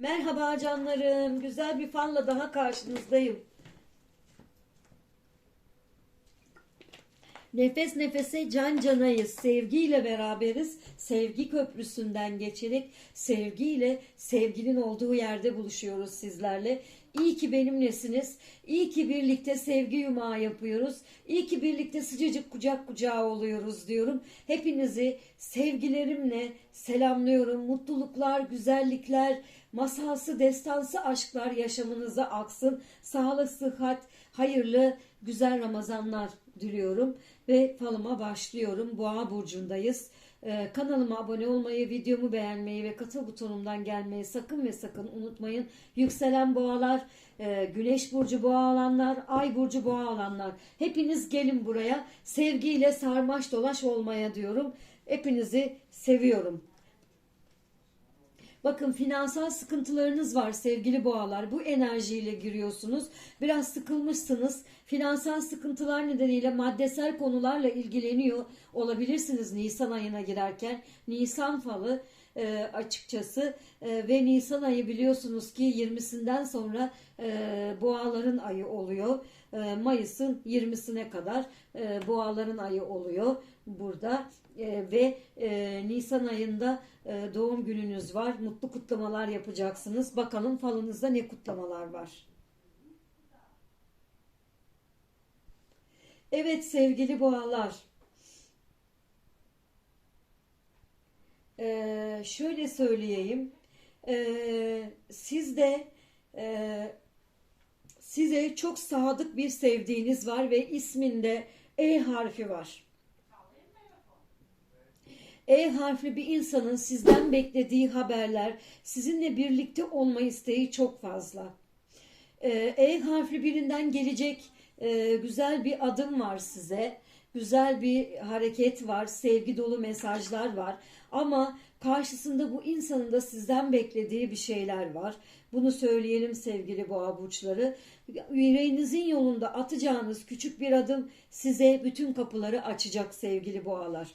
Merhaba canlarım. Güzel bir fanla daha karşınızdayım. Nefes nefese can canayız. Sevgiyle beraberiz. Sevgi köprüsünden geçerek sevgiyle sevginin olduğu yerde buluşuyoruz sizlerle. İyi ki benimlesiniz. İyi ki birlikte sevgi yumağı yapıyoruz. İyi ki birlikte sıcacık kucak kucağa oluyoruz diyorum. Hepinizi sevgilerimle selamlıyorum. Mutluluklar, güzellikler, masalsı, destansı aşklar yaşamınıza aksın. Sağlık, sıhhat, hayırlı, güzel Ramazanlar diliyorum ve falıma başlıyorum. Boğa burcundayız. Ee, kanalıma abone olmayı, videomu beğenmeyi ve katıl butonumdan gelmeyi sakın ve sakın unutmayın. Yükselen boğalar, e, güneş burcu boğa olanlar, ay burcu boğa olanlar. Hepiniz gelin buraya sevgiyle sarmaş dolaş olmaya diyorum. Hepinizi seviyorum. Bakın finansal sıkıntılarınız var sevgili boğalar. Bu enerjiyle giriyorsunuz. Biraz sıkılmışsınız. Finansal sıkıntılar nedeniyle maddesel konularla ilgileniyor olabilirsiniz Nisan ayına girerken. Nisan falı e, açıkçası e, ve Nisan ayı biliyorsunuz ki 20'sinden sonra e, boğaların ayı oluyor. Mayıs'ın 20'sine kadar e, boğaların ayı oluyor burada ve Nisan ayında doğum gününüz var. Mutlu kutlamalar yapacaksınız. Bakalım falınızda ne kutlamalar var. Evet sevgili boğalar. Şöyle söyleyeyim. Ee, siz size çok sadık bir sevdiğiniz var ve isminde E harfi var. E harfli bir insanın sizden beklediği haberler, sizinle birlikte olma isteği çok fazla. Ee, E harfli birinden gelecek e, güzel bir adım var size. Güzel bir hareket var, sevgi dolu mesajlar var. Ama karşısında bu insanın da sizden beklediği bir şeyler var. Bunu söyleyelim sevgili boğa burçları. Yüreğinizin yolunda atacağınız küçük bir adım size bütün kapıları açacak sevgili boğalar.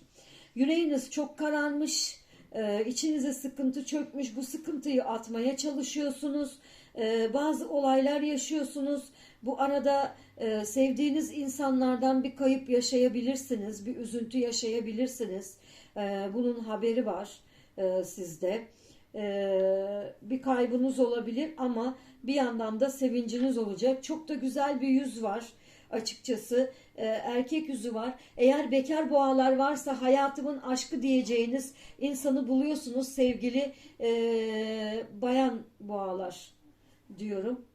Yüreğiniz çok kararmış, e, içinize sıkıntı çökmüş. Bu sıkıntıyı atmaya çalışıyorsunuz. E, bazı olaylar yaşıyorsunuz. Bu arada e, sevdiğiniz insanlardan bir kayıp yaşayabilirsiniz, bir üzüntü yaşayabilirsiniz. E, bunun haberi var e, sizde. E, bir kaybınız olabilir ama bir yandan da sevinciniz olacak. Çok da güzel bir yüz var açıkçası e, erkek yüzü var. Eğer bekar boğalar varsa hayatımın aşkı diyeceğiniz insanı buluyorsunuz sevgili e, bayan boğalar diyorum.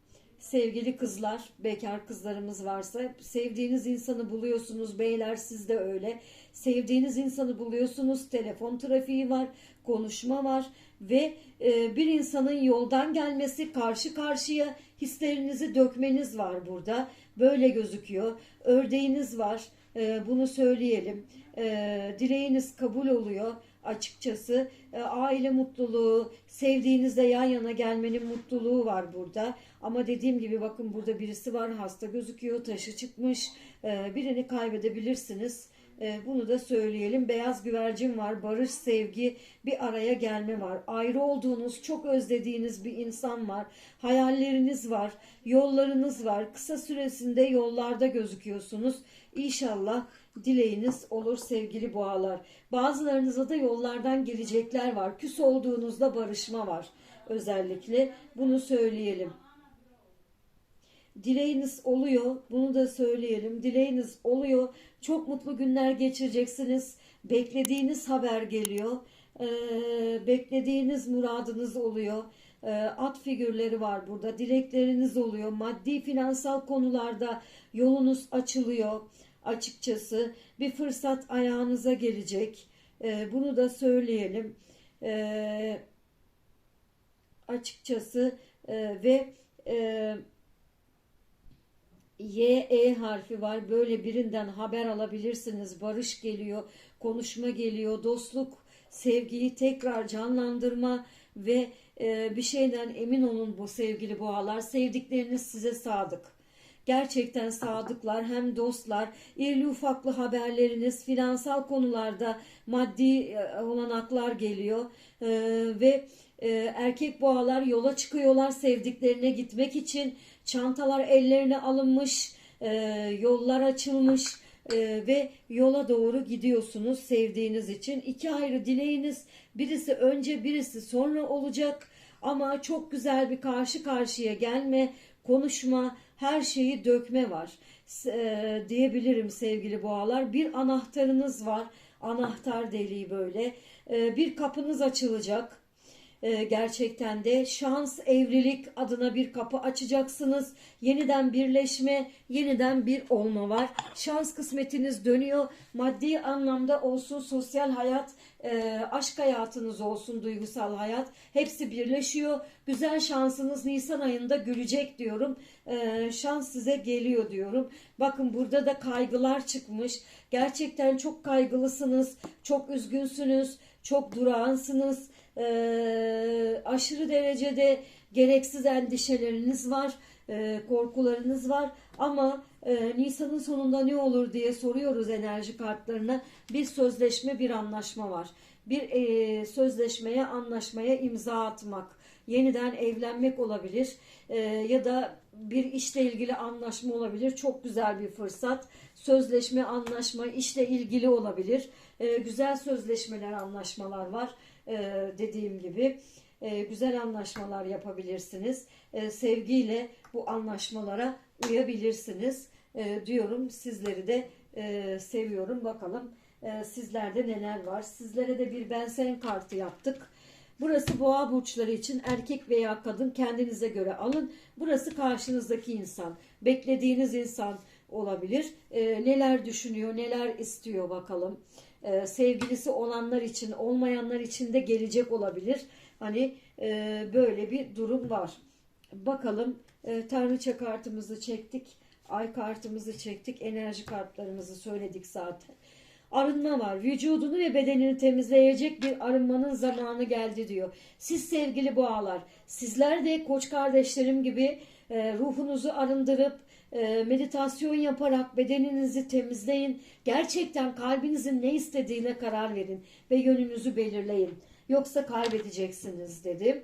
Sevgili kızlar, bekar kızlarımız varsa sevdiğiniz insanı buluyorsunuz. Beyler siz de öyle. Sevdiğiniz insanı buluyorsunuz. Telefon trafiği var, konuşma var ve e, bir insanın yoldan gelmesi karşı karşıya hislerinizi dökmeniz var burada. Böyle gözüküyor. Ördeğiniz var. E, bunu söyleyelim. E, dileğiniz kabul oluyor açıkçası. E, aile mutluluğu, sevdiğinizle yan yana gelmenin mutluluğu var burada. Ama dediğim gibi bakın burada birisi var hasta gözüküyor, taşı çıkmış. E, birini kaybedebilirsiniz. E, bunu da söyleyelim. Beyaz güvercin var, barış, sevgi, bir araya gelme var. Ayrı olduğunuz, çok özlediğiniz bir insan var. Hayalleriniz var, yollarınız var. Kısa süresinde yollarda gözüküyorsunuz. İnşallah dileğiniz olur sevgili boğalar. Bazılarınıza da yollardan gelecekler var. Küs olduğunuzda barışma var. Özellikle bunu söyleyelim. Dileğiniz oluyor. Bunu da söyleyelim. Dileğiniz oluyor. Çok mutlu günler geçireceksiniz. Beklediğiniz haber geliyor. Ee, beklediğiniz muradınız oluyor. Ee, at figürleri var burada. Dilekleriniz oluyor. Maddi finansal konularda yolunuz açılıyor. Açıkçası bir fırsat ayağınıza gelecek. Ee, bunu da söyleyelim. Açıkçası e, ve e, Y, E harfi var. Böyle birinden haber alabilirsiniz. Barış geliyor, konuşma geliyor, dostluk, sevgiyi tekrar canlandırma ve e, bir şeyden emin olun bu sevgili boğalar. Sevdikleriniz size sadık. Gerçekten sadıklar hem dostlar, irli ufaklı haberleriniz, finansal konularda maddi e, olanaklar geliyor E, ve Ee, erkek boğalar yola çıkıyorlar sevdiklerine gitmek için. Çantalar ellerine alınmış, e, yollar açılmış e, ve yola doğru gidiyorsunuz sevdiğiniz için. İki ayrı dileğiniz birisi önce birisi sonra olacak. Ama çok güzel bir karşı karşıya gelme, konuşma, her şeyi dökme var e, diyebilirim sevgili boğalar. Bir anahtarınız var, anahtar deliği böyle. E, bir kapınız açılacak. E, gerçekten de şans, evlilik adına bir kapı açacaksınız. Yeniden birleşme, yeniden bir olma var. Şans kısmetiniz dönüyor. Maddi anlamda olsun, sosyal hayat, e, aşk hayatınız olsun, duygusal hayat. Hepsi birleşiyor. Güzel şansınız Nisan ayında gülecek diyorum. E, şans size geliyor diyorum. Bakın burada da kaygılar çıkmış. Gerçekten çok kaygılısınız, çok üzgünsünüz, çok durağansınız. E, aşırı derecede gereksiz endişeleriniz var, e, korkularınız var. Ama e, Nisan'ın sonunda ne olur diye soruyoruz enerji kartlarına. Bir sözleşme, bir anlaşma var. Bir e, sözleşmeye, anlaşmaya imza atmak, yeniden evlenmek olabilir ya da bir işle ilgili anlaşma olabilir. Çok güzel bir fırsat. Sözleşme, anlaşma, işle ilgili olabilir. Güzel sözleşmeler, anlaşmalar var dediğim gibi. Güzel anlaşmalar yapabilirsiniz. Sevgiyle bu anlaşmalara uyabilirsiniz e, diyorum. Sizleri de e, seviyorum. Bakalım e, sizlerde neler var. Sizlere de bir ben sen kartı yaptık. Burası boğa burçları için erkek veya kadın kendinize göre alın. Burası karşınızdaki insan. Beklediğiniz insan olabilir. E, neler düşünüyor, neler istiyor bakalım. E, sevgilisi olanlar için, olmayanlar için de gelecek olabilir. Hani e, böyle bir durum var. Bakalım e, tanrıça kartımızı çektik. Ay kartımızı çektik. Enerji kartlarımızı söyledik zaten. Arınma var. Vücudunu ve bedenini temizleyecek bir arınmanın zamanı geldi diyor. Siz sevgili boğalar, sizler de koç kardeşlerim gibi e, ruhunuzu arındırıp e, meditasyon yaparak bedeninizi temizleyin. Gerçekten kalbinizin ne istediğine karar verin ve yönünüzü belirleyin. Yoksa kaybedeceksiniz dedi.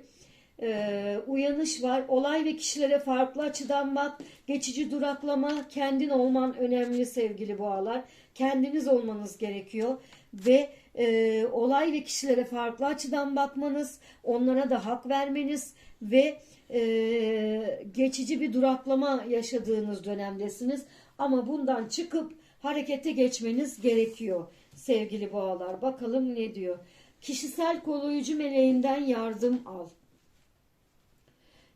Ee, uyanış var. Olay ve kişilere farklı açıdan bak. Geçici duraklama, kendin olman önemli sevgili boğalar. Kendiniz olmanız gerekiyor ve e, olay ve kişilere farklı açıdan bakmanız, onlara da hak vermeniz ve e, geçici bir duraklama yaşadığınız dönemdesiniz. Ama bundan çıkıp harekete geçmeniz gerekiyor sevgili boğalar. Bakalım ne diyor. Kişisel koruyucu meleğinden yardım al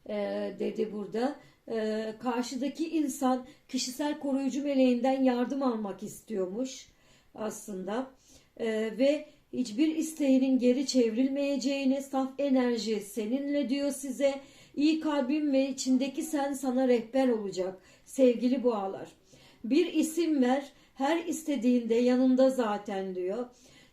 e, dedi burada. E, karşıdaki insan kişisel koruyucu meleğinden yardım almak istiyormuş aslında. E, ve hiçbir isteğinin geri çevrilmeyeceğini, saf enerji seninle diyor size. İyi kalbin ve içindeki sen sana rehber olacak sevgili boğalar. Bir isim ver, her istediğinde yanında zaten diyor.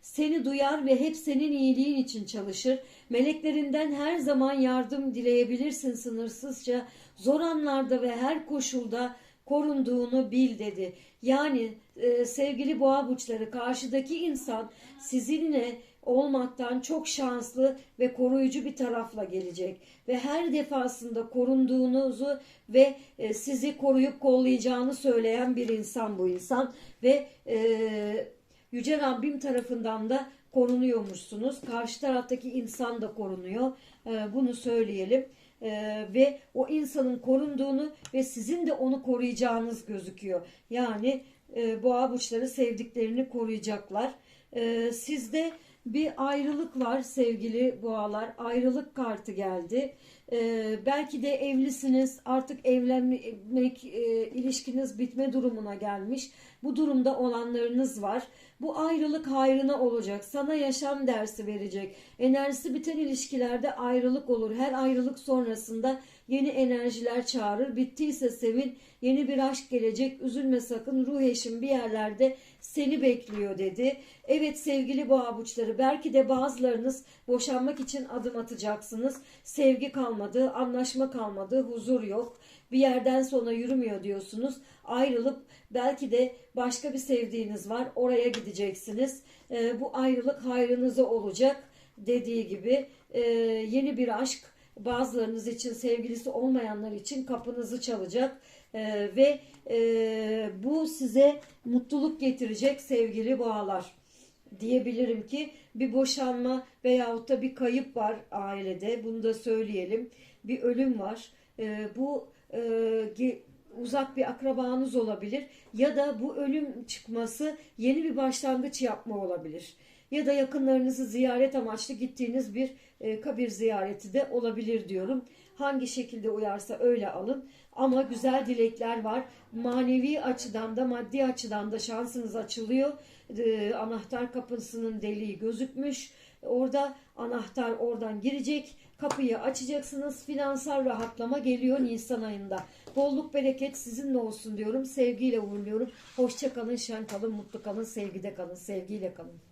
Seni duyar ve hep senin iyiliğin için çalışır. Meleklerinden her zaman yardım dileyebilirsin sınırsızca. Zor anlarda ve her koşulda korunduğunu bil dedi. Yani e, sevgili boğa burçları karşıdaki insan sizinle olmaktan çok şanslı ve koruyucu bir tarafla gelecek ve her defasında korunduğunuzu ve e, sizi koruyup kollayacağını söyleyen bir insan bu insan ve e, Yüce Rabbim tarafından da korunuyormuşsunuz. Karşı taraftaki insan da korunuyor. Ee, bunu söyleyelim. Ee, ve o insanın korunduğunu ve sizin de onu koruyacağınız gözüküyor. Yani e, boğa burçları sevdiklerini koruyacaklar. Ee, sizde bir ayrılık var sevgili boğalar. Ayrılık kartı geldi. Ee, belki de evlisiniz. Artık evlenmek, e, ilişkiniz bitme durumuna gelmiş. Bu durumda olanlarınız var. Bu ayrılık hayrına olacak. Sana yaşam dersi verecek. Enerjisi biten ilişkilerde ayrılık olur. Her ayrılık sonrasında yeni enerjiler çağırır. Bittiyse sevin. Yeni bir aşk gelecek. Üzülme sakın. Ruh eşin bir yerlerde seni bekliyor dedi. Evet sevgili boğa burçları belki de bazılarınız boşanmak için adım atacaksınız. Sevgi kalmadı, anlaşma kalmadı, huzur yok. Bir yerden sonra yürümüyor diyorsunuz. Ayrılıp belki de başka bir sevdiğiniz var. Oraya gideceksiniz. Ee, bu ayrılık hayrınıza olacak dediği gibi e, yeni bir aşk bazılarınız için sevgilisi olmayanlar için kapınızı çalacak. E, ve e, bu size mutluluk getirecek sevgili boğalar. Diyebilirim ki bir boşanma veyahut da bir kayıp var ailede. Bunu da söyleyelim. Bir ölüm var. E, bu e, uzak bir akrabanız olabilir ya da bu ölüm çıkması yeni bir başlangıç yapma olabilir ya da yakınlarınızı ziyaret amaçlı gittiğiniz bir e, kabir ziyareti de olabilir diyorum. Hangi şekilde uyarsa öyle alın. Ama güzel dilekler var. Manevi açıdan da maddi açıdan da şansınız açılıyor. E, anahtar kapısının deliği gözükmüş. Orada anahtar oradan girecek. Kapıyı açacaksınız. Finansal rahatlama geliyor Nisan ayında. Bolluk bereket sizinle olsun diyorum. Sevgiyle uğurluyorum. Hoşça kalın, şen kalın, mutlu kalın, sevgide kalın, sevgiyle kalın.